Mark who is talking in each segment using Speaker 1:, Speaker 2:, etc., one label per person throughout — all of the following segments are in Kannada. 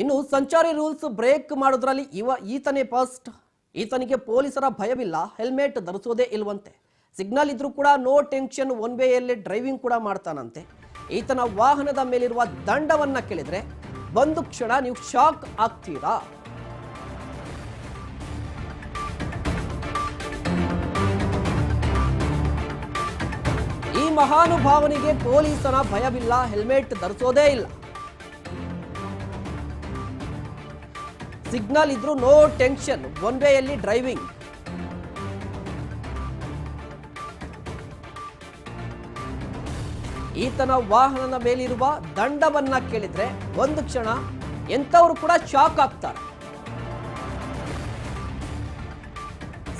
Speaker 1: ಇನ್ನು ಸಂಚಾರಿ ರೂಲ್ಸ್ ಬ್ರೇಕ್ ಮಾಡೋದ್ರಲ್ಲಿ ಇವ ಈತನೇ ಫಸ್ಟ್ ಈತನಿಗೆ ಪೊಲೀಸರ ಭಯವಿಲ್ಲ, ಹೆಲ್ಮೆಟ್ ಧರಿಸೋದೇ ಇಲ್ವಂತೆ. ಸಿಗ್ನಲ್ ಇದ್ರೂ ಕೂಡ ನೋ ಟೆನ್ಷನ್ ಒನ್ ವೇಯಲ್ಲಿ ಡ್ರೈವಿಂಗ್ ಕೂಡ ಮಾಡ್ತಾನಂತೆ. ಈತನ ವಾಹನದ ಮೇಲಿರುವ ದಂಡವನ್ನ ಕೇಳಿದ್ರೆ ಒಂದು ಕ್ಷಣ ನೀವು ಶಾಕ್ ಆಗ್ತೀರಾ? ಈ ಮಹಾನುಭಾವನಿಗೆ ಪೊಲೀಸನ ಭಯವಿಲ್ಲ, ಹೆಲ್ಮೆಟ್ ಧರಿಸೋದೇ ಇಲ್ಲ. ಸಿಗ್ನಲ್ ಇದ್ರೂ ನೋ ಟೆನ್ಷನ್ ಒನ್ ವೇಯಲ್ಲಿ ಡ್ರೈವಿಂಗ್. ಈತನ ವಾಹನದ ಮೇಲಿರುವ ದಂಡವನ್ನ ಕೇಳಿದ್ರೆ ಒಂದು ಕ್ಷಣ ಎಂಥವರು ಕೂಡ ಶಾಕ್ ಆಗ್ತಾರೆ.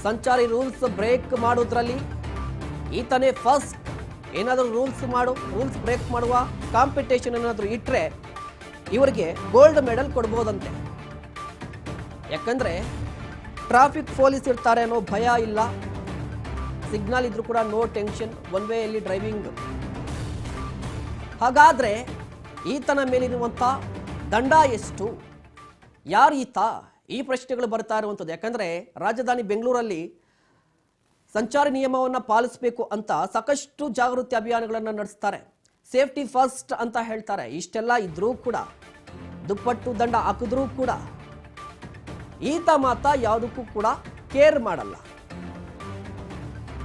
Speaker 1: ಸಂಚಾರಿ ರೂಲ್ಸ್ ಬ್ರೇಕ್ ಮಾಡೋದ್ರಲ್ಲಿ ಈತನೇ ಫಸ್ಟ್ ಏನಾದರೂ ರೂಲ್ಸ್ ಮಾಡು ರೂಲ್ಸ್ ಬ್ರೇಕ್ ಮಾಡುವ ಕಾಂಪಿಟೇಷನ್ ಏನಾದರೂ ಇಟ್ಟರೆ ಇವರಿಗೆ ಗೋಲ್ಡ್ ಮೆಡಲ್ ಕೊಡ್ಬೋದಂತೆ. ಯಾಕಂದ್ರೆ ಟ್ರಾಫಿಕ್ ಪೊಲೀಸ್ ಇರ್ತಾರೆ ಅನ್ನೋ ಭಯ ಇಲ್ಲ. ಸಿಗ್ನಲ್ ಇದ್ರೂ ಕೂಡ ನೋ ಟೆನ್ಷನ್ ಒನ್ ವೇಯಲ್ಲಿ ಡ್ರೈವಿಂಗ್ ಹಾಗಾದ್ರೆ ಈತನ ಮೇಲಿರುವಂಥ ದಂಡ ಎಷ್ಟು? ಯಾರು ಈತ? ಈ ಪ್ರಶ್ನೆಗಳು ಬರ್ತಾ ಇರುವಂಥದ್ದು. ಯಾಕಂದ್ರೆ ರಾಜಧಾನಿ ಬೆಂಗಳೂರಲ್ಲಿ ಸಂಚಾರಿ ನಿಯಮವನ್ನು ಪಾಲಿಸಬೇಕು ಅಂತ ಸಾಕಷ್ಟು ಜಾಗೃತಿ ಅಭಿಯಾನಗಳನ್ನು ನಡೆಸ್ತಾರೆ. ಸೇಫ್ಟಿ ಫಸ್ಟ್ ಅಂತ ಹೇಳ್ತಾರೆ. ಇಷ್ಟೆಲ್ಲ ಇದ್ರೂ ಕೂಡ, ದುಪ್ಪಟ್ಟು ದಂಡ ಹಾಕಿದ್ರೂ ಕೂಡ ಈತ ಮಾತ ಯಾವುದಕ್ಕೂ ಕೂಡ ಕೇರ್ ಮಾಡಲ್ಲ.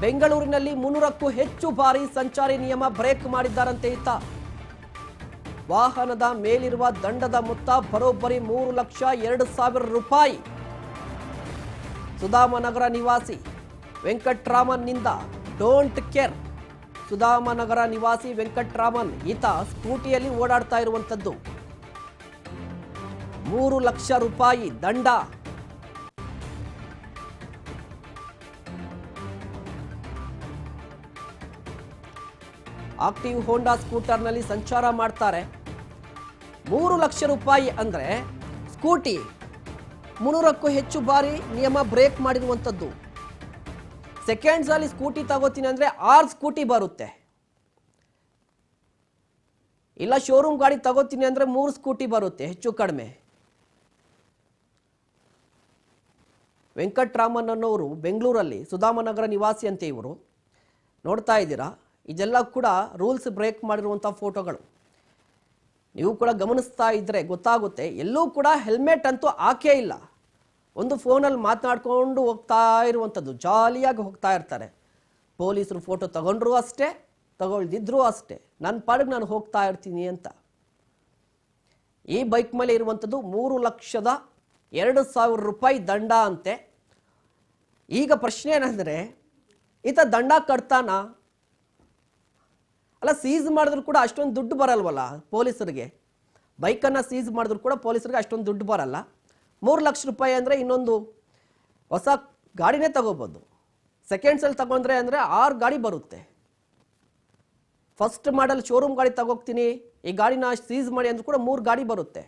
Speaker 1: ಬೆಂಗಳೂರಿನಲ್ಲಿ ಮುನ್ನೂರಕ್ಕೂ ಹೆಚ್ಚು ಬಾರಿ ಸಂಚಾರಿ ನಿಯಮ ಬ್ರೇಕ್ ಮಾಡಿದ್ದಾರಂತೆ ಈತ. ವಾಹನದ ಮೇಲಿರುವ ದಂಡದ ಮೊತ್ತ ಬರೋಬ್ಬರಿ ಮೂರು ಲಕ್ಷ ಎರಡು ಸಾವಿರ ರೂಪಾಯಿ. ಸುಧಾಮನಗರ ನಿವಾಸಿ ವೆಂಕಟ್ರಾಮನ್ನಿಂದ ಡೋಂಟ್ ಕೇರ್. ಸುಧಾಮನಗರ ನಿವಾಸಿ ವೆಂಕಟರಾಮನ್ ಈತ ಸ್ಕೂಟಿಯಲ್ಲಿ ಓಡಾಡ್ತಾ ಇರುವಂಥದ್ದು ಮೂರು ಲಕ್ಷ ರೂಪಾಯಿ ದಂಡ. ಆಕ್ಟಿವ್ ಹೋಂಡಾ ಸ್ಕೂಟರ್ನಲ್ಲಿ ಸಂಚಾರ ಮಾಡ್ತಾರೆ. ಮೂರು ಲಕ್ಷ ರೂಪಾಯಿ ಅಂದರೆ ಸ್ಕೂಟಿ ಮುನ್ನೂರಕ್ಕೂ ಹೆಚ್ಚು ಬಾರಿ ನಿಯಮ ಬ್ರೇಕ್ ಮಾಡಿರುವಂಥದ್ದು ಸೆಕೆಂಡ್ಸಲ್ಲಿ ಸ್ಕೂಟಿ ತಗೋತೀನಿ ಅಂದರೆ ಆರು ಸ್ಕೂಟಿ ಬರುತ್ತೆ. ಇಲ್ಲ ಶೋರೂಮ್ ಗಾಡಿ ತಗೋತೀನಿ ಅಂದರೆ ಮೂರು ಸ್ಕೂಟಿ ಬರುತ್ತೆ, ಹೆಚ್ಚು ಕಡಿಮೆ. ವೆಂಕಟರಾಮನ್ ಅನ್ನೋರು ಬೆಂಗಳೂರಲ್ಲಿ ಸುಧಾಮನಗರ ನಿವಾಸಿ ಅಂತ ಇವರು. ನೋಡ್ತಾ ಇದ್ದೀರಾ? ಇದೆಲ್ಲ ಕೂಡ ರೂಲ್ಸ್ ಬ್ರೇಕ್ ಮಾಡಿರುವಂಥ ಫೋಟೋಗಳು. ನೀವು ಕೂಡ ಗಮನಿಸ್ತಾ ಇದ್ದರೆ ಗೊತ್ತಾಗುತ್ತೆ, ಎಲ್ಲೂ ಕೂಡ ಹೆಲ್ಮೆಟ್ ಅಂತೂ ಹಾಕೇ ಇಲ್ಲ. ಒಂದು ಫೋನಲ್ಲಿ ಮಾತನಾಡ್ಕೊಂಡು ಹೋಗ್ತಾ ಇರುವಂಥದ್ದು, ಜಾಲಿಯಾಗಿ ಹೋಗ್ತಾ ಇರ್ತಾರೆ. ಪೊಲೀಸರು ಫೋಟೋ ತಗೊಂಡ್ರು ಅಷ್ಟೇ, ತಗೊಳ್ದಿದ್ರು ಅಷ್ಟೇ. ನನ್ನ ಪಾಡಿಗೆ ನಾನು ಹೋಗ್ತಾ ಇರ್ತೀನಿ ಅಂತ. ಈ ಬೈಕ್ ಮೇಲೆ ಇರುವಂಥದ್ದು ಮೂರು ಲಕ್ಷದ ಎರಡು ಸಾವಿರ ರೂಪಾಯಿ ದಂಡ ಅಂತೆ. ಈಗ ಪ್ರಶ್ನೆ ಏನಂದರೆ ಈತ ದಂಡ ಕಟ್ತಾನ? ಅಲ್ಲ ಸೀಸ್ ಮಾಡಿದ್ರು ಕೂಡ ಅಷ್ಟೊಂದು ದುಡ್ಡು ಬರಲ್ವಲ್ಲ ಪೊಲೀಸರಿಗೆ? ಬೈಕನ್ನು ಸೀಸ್ ಮಾಡಿದ್ರು ಕೂಡ ಪೊಲೀಸರಿಗೆ ಅಷ್ಟೊಂದು ದುಡ್ಡು ಬರಲ್ಲ. ಮೂರು ಲಕ್ಷ ರೂಪಾಯಿ ಅಂದರೆ ಇನ್ನೊಂದು ಹೊಸ ಗಾಡಿನೇ ತಗೋಬೋದು. ಸೆಕೆಂಡ್ಸಲ್ಲಿ ತಗೊಂಡ್ರೆ ಅಂದರೆ ಆರು ಗಾಡಿ ಬರುತ್ತೆ. ಫಸ್ಟ್ ಮಾಡಲ್ ಶೋರೂಮ್ ಗಾಡಿ ತಗೋಗ್ತೀನಿ, ಈ ಗಾಡಿನ ಸೀಸ್ ಮಾಡಿ ಅಂದ್ರೂ ಕೂಡ ಮೂರು ಗಾಡಿ ಬರುತ್ತೆ.